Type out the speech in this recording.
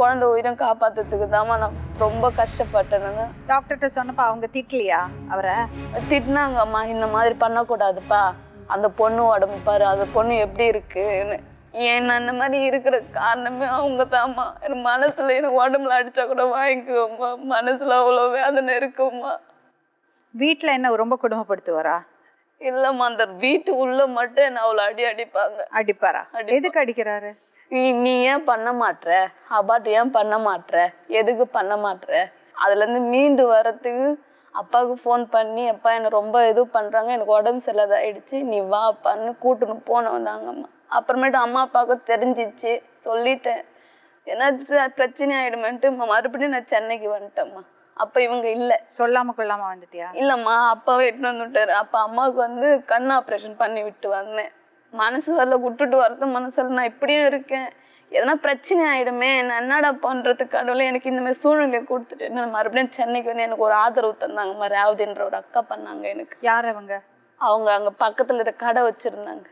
குழந்தை உயிரும் காப்பாத்துறதுக்கு தாம்மா நான் ரொம்ப கஷ்டப்பட்டேன் நான் டாக்டர்கிட்ட சொன்னப்ப அவங்க திட்டலையா அவரை? திட்டினாங்கம்மா இந்த மாதிரி பண்ணக்கூடாதுப்பா. அந்த பொண்ணு உடம்பு பாரு அந்த பொண்ணு எப்படி இருக்குன்னு. ஏன் இந்த மாதிரி இருக்கிற காரணமே அவங்க தாம்மா என் மனசுல எனக்கு உடம்புல அடிச்சா கூட வாங்கிக்குவோம்மா. மனசுல அவ்வளோ வேதனை இருக்கும்மா. வீட்ல என்ன ரொம்ப கொடுமைப்படுத்துவாரா இல்லம்மா அந்த வீட்டு உள்ள மட்டும் என்ன அவ்வளோ அடி அடிப்பாங்க. அடிப்பாரா? அடிப்பா. எதுக்கு அடிக்கிறாரு? நீ நீ ஏன் பண்ண மாட்ற? அபாட் ஏன் பண்ண மாட்ற? எதுக்கு பண்ண மாட்ற? அதுலேருந்து மீண்டு வரத்துக்கு அப்பாவுக்கு ஃபோன் பண்ணி அப்பா என்னை ரொம்ப இது பண்ணுறாங்க எனக்கு உடம்பு சரியில்லாதாயிடுச்சு. நீ வா அப்பான்னு கூட்டுன்னு போன வந்தாங்கம்மா அப்புறமேட்டு அம்மா அப்பாவுக்கு தெரிஞ்சிச்சு. சொல்லிட்டேன். ஏன்னா பிரச்சனை ஆயிடுமேன்ட்டு மறுபடியும் நான் சென்னைக்கு வந்துட்டேம்மா. அப்போ இவங்க இல்லை. சொல்லாம கொள்ளாம வந்துட்டியா? இல்லைம்மா அப்பாவே எட்டுன்னு வந்து விட்டாரு அப்போ அம்மாவுக்கு வந்து கண் ஆப்ரேஷன் பண்ணி விட்டு வந்தேன். மனசு வரல விட்டுட்டு வரது மனசுல நான் இப்படியும் இருக்கேன். எதனா பிரச்சனை ஆயிடுமே நான் என்னடா பண்ணுறது கடவுளே எனக்கு இந்த மாதிரி சூழ்நிலையை கொடுத்துட்டு நான் மறுபடியும் சென்னைக்கு வந்து எனக்கு ஒரு ஆதரவு தந்தாங்கம்மா ரேவதின்ற ஒரு அக்கா பண்ணாங்க எனக்கு. யார் அவங்க? அவங்க அங்கே பக்கத்தில் இருக்க கடை வச்சுருந்தாங்க.